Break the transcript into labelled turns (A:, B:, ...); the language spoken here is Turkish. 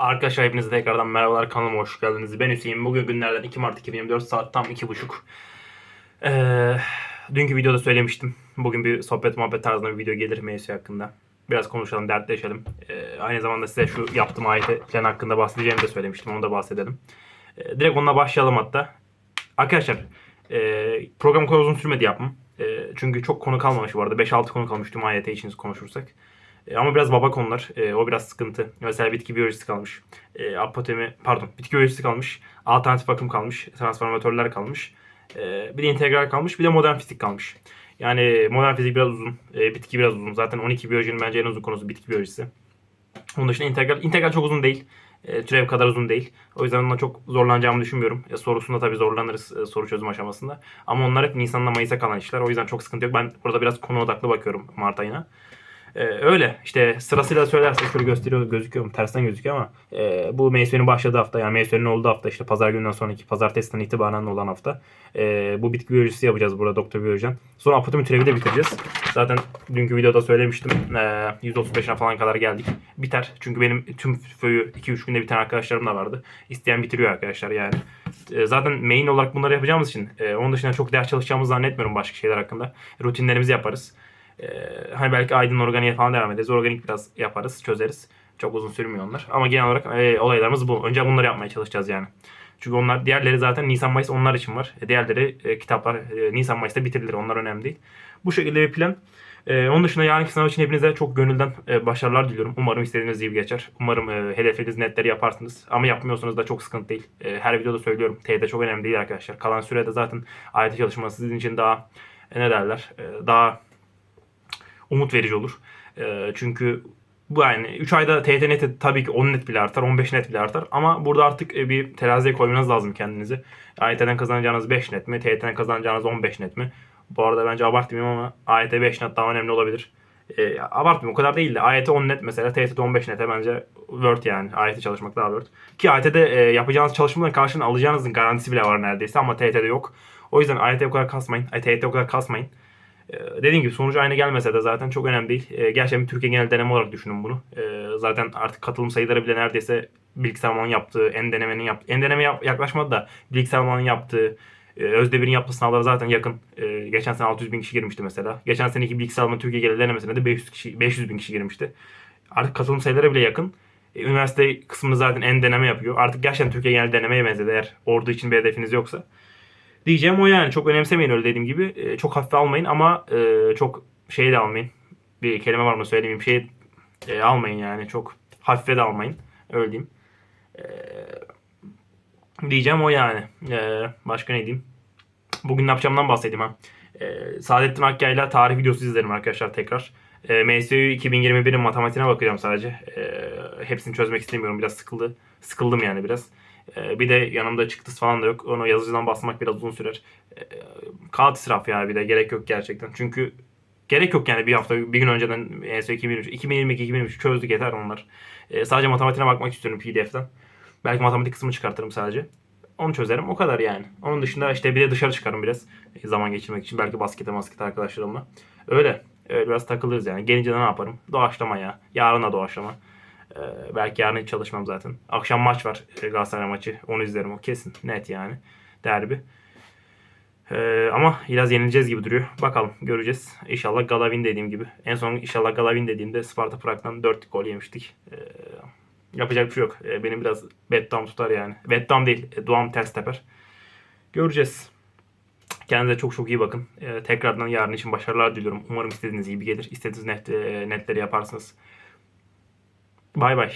A: Arkadaşlar hepinize tekrardan merhabalar kanalıma hoş geldiniz. Ben Hüseyin. Bugün günlerden 2 Mart 2024 saat tam 2.30. Ee, dünkü videoda söylemiştim. Bugün bir sohbet muhabbet tarzında bir video gelir mevzu hakkında. Biraz konuşalım, dertleşelim. Ee, aynı zamanda size şu yaptığım ayet plan hakkında bahsedeceğimi de söylemiştim. Onu da bahsedelim. Ee, direkt onunla başlayalım hatta. Arkadaşlar e, program kadar uzun sürmedi yapmam. E, çünkü çok konu kalmamış bu arada. 5-6 konu kalmış tüm AYT için konuşursak. E, ama biraz baba konular. E, o biraz sıkıntı. Mesela bitki biyolojisi kalmış. E, apotemi, pardon bitki biyolojisi kalmış. Alternatif akım kalmış. Transformatörler kalmış. E, bir de integral kalmış. Bir de modern fizik kalmış. Yani modern fizik biraz uzun. E, bitki biraz uzun. Zaten 12 biyolojinin bence en uzun konusu bitki biyolojisi. Onun dışında integral, integral çok uzun değil. E, türev kadar uzun değil. O yüzden onunla çok zorlanacağımı düşünmüyorum. E, sorusunda tabii zorlanırız e, soru çözüm aşamasında. Ama onlar hep Nisan'la Mayıs'a kalan işler. O yüzden çok sıkıntı yok. Ben burada biraz konu odaklı bakıyorum Mart ayına. E, öyle işte sırasıyla söylersek şöyle gösteriyor gözüküyor mu? Tersten gözüküyor ama e, bu MSV'nin başladığı hafta yani MSV'nin olduğu hafta işte pazar gününden sonraki pazartesiden itibaren olan hafta. E, bu bitki biyolojisi yapacağız burada doktor biyolojiden. Sonra apotemi türevi de bitireceğiz. Zaten dünkü videoda söylemiştim. E, 135'e falan kadar geldik. Biter. Çünkü benim tüm föyü 2-3 günde biten arkadaşlarım da vardı. İsteyen bitiriyor arkadaşlar yani. E, zaten main olarak bunları yapacağımız için e, onun dışında çok ders çalışacağımızı zannetmiyorum başka şeyler hakkında. Rutinlerimizi yaparız. Ee, hani belki aydın organiğe falan devam ederiz. Organik biraz yaparız, çözeriz. Çok uzun sürmüyor onlar. Ama genel olarak e, olaylarımız bu. Önce bunları yapmaya çalışacağız yani. Çünkü onlar diğerleri zaten Nisan Mayıs onlar için var. E, diğerleri e, kitaplar e, Nisan Mayıs'ta bitirilir. Onlar önemli değil. Bu şekilde bir plan. E, onun dışında yarınki sınav için hepinize çok gönülden e, başarılar diliyorum. Umarım istediğiniz gibi geçer. Umarım e, hedefiniz netleri yaparsınız. Ama yapmıyorsanız da çok sıkıntı değil. E, her videoda söylüyorum. TYT çok önemli değil arkadaşlar. Kalan sürede zaten AYT çalışması sizin için daha e, ne derler? E, daha umut verici olur. E, çünkü bu yani 3 ayda TYT neti tabii ki 10 net bile artar, 15 net bile artar. Ama burada artık e, bir teraziye koymanız lazım kendinizi. AYT'den kazanacağınız 5 net mi, TYT'den kazanacağınız 15 net mi? Bu arada bence abartmayayım ama AYT 5 net daha önemli olabilir. E, abartmayayım o kadar değil de AYT 10 net mesela TYT 15 nete bence worth yani. AYT çalışmak daha worth. Ki AYT'de e, yapacağınız çalışmaların karşılığını alacağınızın garantisi bile var neredeyse ama TYT'de yok. O yüzden AYT o kadar kasmayın. TYT o kadar kasmayın. Ee, Dediğim gibi sonucu aynı gelmese de zaten çok önemli değil. Ee, Gerçekten bir Türkiye genel deneme olarak düşünün bunu. Ee, Zaten artık katılım sayıları bile neredeyse bilgisayar yaptığı, en denemenin yaptığı, en deneme yaklaşmadı da bilgisayar yaptığı, e, Özdebir'in yaptığı sınavlara zaten yakın. Ee, Geçen sene 600 bin kişi girmişti mesela. Geçen seneki bilgisayar malının Türkiye genel denemesine de 500, kişi, 500 bin kişi girmişti. Artık katılım sayıları bile yakın. E, Üniversite kısmını zaten en deneme yapıyor. Artık gerçekten Türkiye genel denemeye benzedi eğer ordu için bir hedefiniz yoksa. Diyeceğim o yani. Çok önemsemeyin öyle dediğim gibi. E, çok hafife almayın ama e, çok şey de almayın. Bir kelime var mı söyleyeyim. Şey e, almayın yani. Çok hafife de almayın. Öyle diyeyim. E, diyeceğim o yani. E, başka ne diyeyim? Bugün ne yapacağımdan bahsedeyim ha. E, Saadettin Akkaya'yla tarih videosu izlerim arkadaşlar tekrar. E, MSU 2021'in matematiğine bakacağım sadece. E, hepsini çözmek istemiyorum. Biraz sıkıldı. Sıkıldım yani biraz. E, bir de yanımda çıktısı falan da yok. Onu yazıcıdan basmak biraz uzun sürer. E, kağıt israfı yani bir de gerek yok gerçekten. Çünkü gerek yok yani bir hafta bir gün önceden MSU 2023 2022 2023 çözdük yeter onlar. E, sadece matematiğine bakmak istiyorum PDF'den. Belki matematik kısmını çıkartırım sadece. Onu çözerim. O kadar yani. Onun dışında işte bir de dışarı çıkarım biraz. e, Zaman geçirmek için. Belki baskete maskete arkadaşlarımla. Öyle. Öyle biraz takılırız yani. Gelince ne yaparım? Doğaçlama ya. Yarın da doğaçlama. Ee, belki yarın hiç çalışmam zaten. Akşam maç var. e, Galatasaray maçı. Onu izlerim. O kesin. Net yani. Derbi. Ee, ama biraz yenileceğiz gibi duruyor. Bakalım göreceğiz. İnşallah Galavin dediğim gibi. En son inşallah Galavin dediğimde Sparta Prag'dan 4 gol yemiştik. Ee, yapacak bir şey yok. Ee, benim biraz beddam tutar yani. Beddam değil. e, Duam ters teper. Göreceğiz. Kendinize çok çok iyi bakın. Ee, tekrardan yarın için başarılar diliyorum. Umarım istediğiniz gibi gelir. İstediğiniz net, e, netleri yaparsınız. Bay bay.